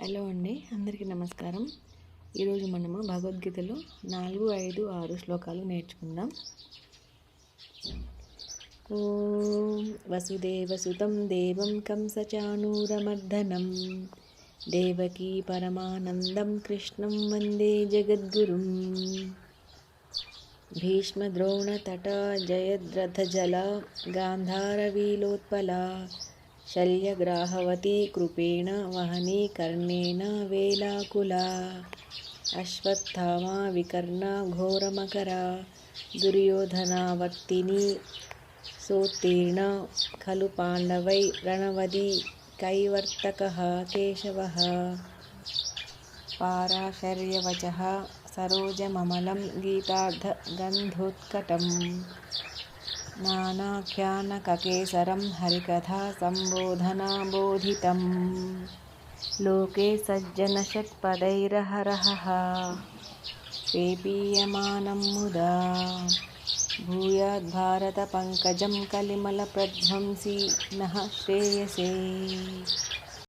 Hello అండి అందరికీ నమస్కారం. ఈరోజు మనము భగవద్గీతలో నాలుగు ఐదు ఆరు శ్లోకాలు నేర్చుకుందాం. ఓం వసుదేవసుతం దేవం కంసచానూరమర్దనం దేవకీ పరమానందం కృష్ణం వందే జగద్గురుం. భీష్మద్రోణతట జయద్రథజల గాంధారవీలోత్పలా शल्यग्राहवती कृपेण वहनी कर्णेन वेलाकुला अश्वत्थामा विकर्णा घोरमकरा दुर्योधनावर्तिनी सोत्तीर्णा खलु पाण्डवै रणवदी कैवर्तकः केशवः पाराशर्यवचः सरोजममलं गीतार्थगन्धोत्कटम् नानाख्यानककेसरं हरिकथा सम्बोधनाबोधितं लोके सज्जनषट्पदैरहरहः। पेपीयमानं मुदा। भूयाद्भारतपङ्कजं कलिमलप्रध्वंसी। नः श्रेयसे।